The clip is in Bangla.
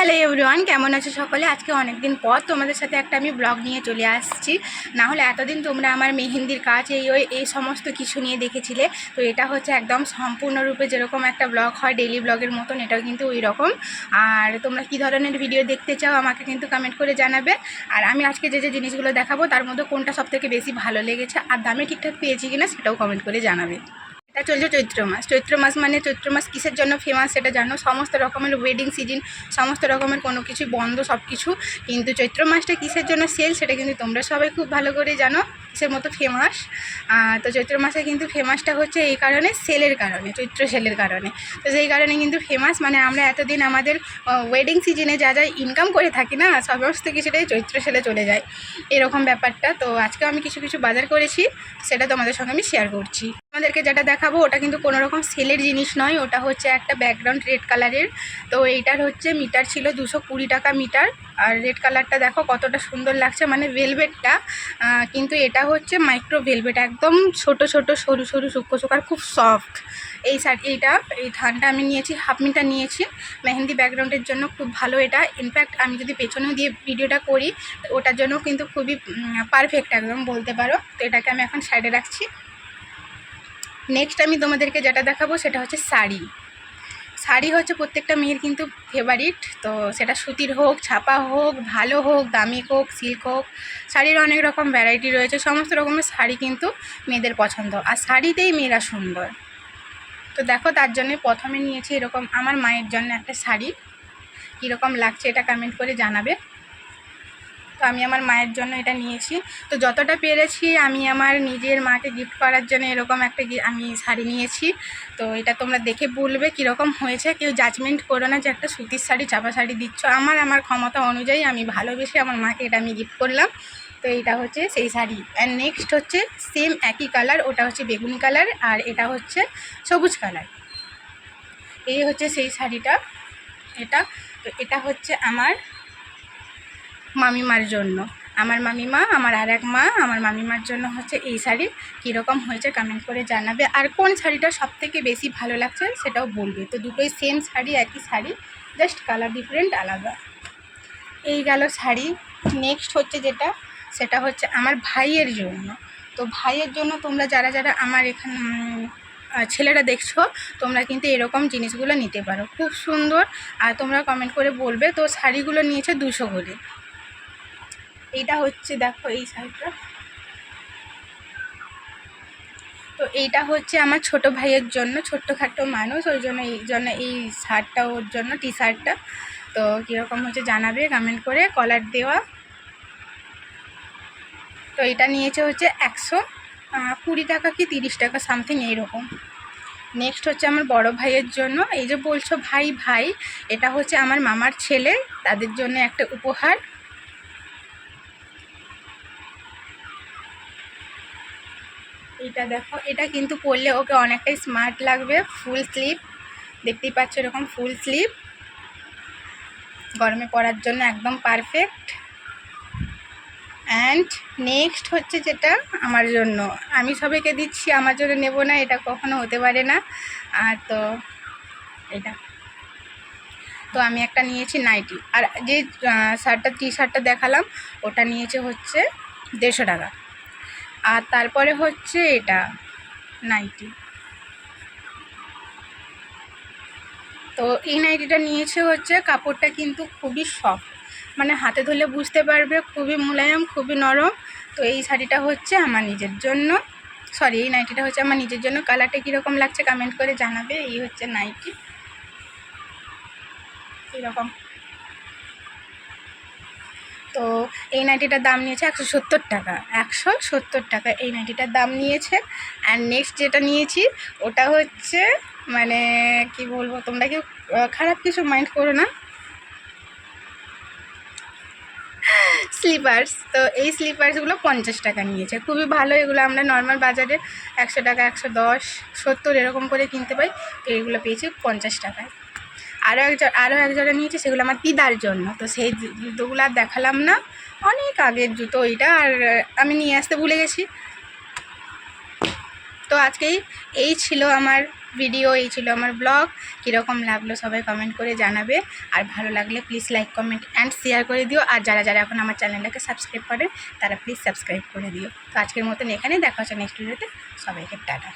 হ্যালো এভরিওয়ান কেমন আছো সকলে? আজকে অনেক দিন পর তোমাদের সাথে একটা আমি ব্লগ নিয়ে চলে আসছি। না হলে এতদিন তোমরা আমার মেহেন্দির কাজ, এই ওই, এই সমস্ত কিছু নিয়ে দেখেছিলে। তো এটা হচ্ছে একদম সম্পূর্ণরূপে যেরকম একটা ব্লগ হয় ডেলি ব্লগের মতন, এটাও কিন্তু ওই রকম আর তোমরা কী ধরনের ভিডিও দেখতে চাও, আমাকে কিন্তু কমেন্ট করে জানাবে। আর আমি আজকে যে যে জিনিসগুলো দেখাবো, তার মধ্যে কোনটা সবথেকে বেশি ভালো লেগেছে, আর দামে ঠিকঠাক পেয়েছি কিনা, সেটাও কমেন্ট করে জানাবে। এটা চলছে চৈত্র মাস। চৈত্র মাস মানে চৈত্র মাস কিসের জন্য ফেমাস সেটা জানো? সমস্ত রকমের ওয়েডিং সিজন সমস্ত রকমের কোনো কিছু, বন্ধ সব কিছু কিন্তু চৈত্র মাসটা কিসের জন্য সেল সেটা কিন্তু তোমরা সবাই খুব ভালো করে জানো, কিসের মতো ফেমাস তো চৈত্র মাসে কিন্তু ফেমাসটা হচ্ছে এই কারণে সেলের কারণে, চৈত্র সেলের কারণে। তো সেই কারণে কিন্তু ফেমাস মানে আমরা এতদিন আমাদের ওয়েডিং সিজনে যা যা ইনকাম করে থাকি না, সমস্ত কিছুটাই চৈত্র সেলে চলে যায়। এরকম ব্যাপারটা। তো আজকে আমি কিছু কিছু বাজার করেছি, সেটা তোমাদের সঙ্গে আমি শেয়ার করছি। তোমাদেরকে যেটা দেখাবো, ওটা কিন্তু কোনো রকম সেলের জিনিস নয়, ওটা হচ্ছে একটা ব্যাকগ্রাউন্ড রেড কালারের তো এইটার হচ্ছে মিটার ছিল দুশো কুড়ি টাকা মিটার। আর রেড কালারটা দেখো কতটা সুন্দর লাগছে মানে ভেলভেটটা কিন্তু এটা হচ্ছে মাইক্রো ভেলভেট একদম ছোট ছোট, সরু সরু, সূক্ষ্ম আর খুব সফট এই শার্ট এইটা, এই থানটা আমি নিয়েছি হাফ মিটার নিয়েছি। মেহেন্দি ব্যাকগ্রাউন্ডের জন্য খুব ভালো এটা। ইনফ্যাক্ট আমি যদি পেছনেও দিয়ে ভিডিওটা করি, ওটার জন্য কিন্তু খুবই পারফেক্ট একদম বলতে পারো। তো এটাকে আমি এখন সাইডে রাখছি। নেক্সট আমি তোমাদেরকে যেটা দেখাবো সেটা হচ্ছে শাড়ি। শাড়ি হচ্ছে প্রত্যেকটা মেয়ের কিন্তু ফেভারিট তো সেটা সুতির হোক, ছাপা হোক, ভালো হোক, দামি হোক সিল্ক হোক, শাড়ির অনেক রকম ভ্যারাইটি রয়েছে, সমস্ত রকমের শাড়ি কিন্তু মেয়েদের পছন্দ। আর শাড়িতেই মেয়েরা সুন্দর। তো দেখো তার জন্য প্রথমে নিয়েছি এরকম আমার মায়ের জন্য একটা শাড়ি। কীরকম লাগছে এটা কমেন্ট করে জানাবে। তো আমি আমার মায়ের জন্য এটা নিয়েছি। তো যতটা পেরেছি আমি আমার নিজের মাকে গিফট করার জন্য এরকম একটা আমি শাড়ি নিয়েছি। তো এটা তোমরা দেখে বলবে কীরকম হয়েছে। কেউ জাজমেন্ট করো না যে একটা সুতির শাড়ি, চাপা শাড়ি দিচ্ছ। আমার আমার ক্ষমতা অনুযায়ী আমি ভালোবেসে আমার মাকে এটা আমি গিফট করলাম। তো এটা হচ্ছে সেই শাড়ি। অ্যান্ড নেক্সট হচ্ছে সেম একই কালার ওটা হচ্ছে বেগুনি কালার আর এটা হচ্ছে সবুজ কালার এই হচ্ছে সেই শাড়িটা, এটা। তো এটা হচ্ছে আমার মামিমার জন্য। আমার মামিমা, আমার আর এক মা, আমার মামিমার জন্য হচ্ছে এই শাড়ি। কীরকম হয়েছে কমেন্ট করে জানাবে। আর কোন শাড়িটা সব থেকে বেশি ভালো লাগছে সেটাও বলবে। তো দুটোই সেম শাড়ি, একই শাড়ি জাস্ট কালার ডিফারেন্ট আলাদা। এই গেল শাড়ি। নেক্সট হচ্ছে যেটা, সেটা হচ্ছে আমার ভাইয়ের জন্য। তো ভাইয়ের জন্য তোমরা যারা যারা আমার এখানে ছেলেরা দেখছ, তোমরা কিন্তু এরকম জিনিসগুলো নিতে পারো। খুব সুন্দর। আর তোমরা কমেন্ট করে বলবে, তো শাড়িগুলো নিয়েছে দুশো করে। এইটা হচ্ছে, দেখো এই শাড়িটা। তো এইটা হচ্ছে আমার ছোট ভাইয়ের জন্য, ছোট্টখাটো মানুষ, ওই জন্য এই জন্য এই শার্টটা, ওর জন্য টি শার্টটা তো কীরকম হচ্ছে জানাবে কমেন্ট করে কলার দেওয়া। তো এটা নিয়েছে হচ্ছে একশো কুড়ি টাকা কি তিরিশ টাকা সামথিং এইরকম। নেক্সট হচ্ছে আমার বড় ভাইয়ের জন্য, এই যে বলছো ভাই ভাই, এটা হচ্ছে আমার মামার ছেলে, তাদের জন্য একটা উপহার। এটা দেখো, এটা কিন্তু পরলে ওকে অনেকটাই স্মার্ট লাগবে ফুল স্লিপ দেখতেই পাচ্ছ এরকম ফুল স্লিপ গরমে পরার জন্য একদম পারফেক্ট অ্যান্ড নেক্সট হচ্ছে যেটা আমার জন্য। আমি সবাইকে দিচ্ছি, আমার জন্য নেব না, এটা কখনো হতে পারে না। আর তো এটা। তো আমি একটা নিয়েছি নাইটি। আর যে শার্টটা টি শার্টটা দেখালাম, ওটা নিয়েছে হচ্ছে দেড়শো টাকা। আর তারপরে হচ্ছে এটা নাইটি তো এই নাইটিটা নিয়েছে হচ্ছে কাপড়টা কিন্তু খুবই সফট মানে হাতে ধরলে বুঝতে পারবে, খুবই মোলায়েম, খুবই নরম। তো এই শাড়িটা হচ্ছে আমার নিজের জন্য। সরি এই নাইটিটা হচ্ছে আমার নিজের জন্য। কালারটা কীরকম লাগছে কমেন্ট করে জানাবে। এই হচ্ছে নাইটি এরকম। তো এই নাইটিটার দাম নিয়েছে একশো সত্তর টাকা। একশো সত্তর টাকা এই নাইটিটার দাম নিয়েছে। অ্যান্ড নেক্সট যেটা নিয়েছি, ওটা হচ্ছে মানে কি বলব, তোমরা কেউ খারাপ কিছু মাইন্ড করো না। স্লিপার্স তো এই স্লিপার্সগুলো পঞ্চাশ টাকা নিয়েছে। খুবই ভালো, এগুলো আমরা নর্মাল বাজারে একশো টাকা, একশো দশ, সত্তর এরকম করে কিনতে পাই। তো এগুলো পেয়েছি পঞ্চাশ টাকায়। আরও একজন আরও একজনে নিয়েছে, সেগুলো আমার দিদার জন্য। তো সেই জুতোগুলো আর দেখালাম না। অনেক আগের জুতো ওইটা, আর আমি নিয়ে আসতে ভুলে গেছি। তো আজকেই এই ছিল আমার ভিডিও এই ছিল আমার ব্লগ কীরকম লাগল সবাই কমেন্ট করে জানাবে। আর ভালো লাগলে please like comment and share করে দিও। আর যারা যারা এখন আমার চ্যানেলটাকে সাবস্ক্রাইব করে তারা প্লিজ সাবস্ক্রাইব করে দিও। তো আজকের মতন এখানেই দেখা হচ্ছে নেক্সট ভিডিওতে সবাইকে টাটা।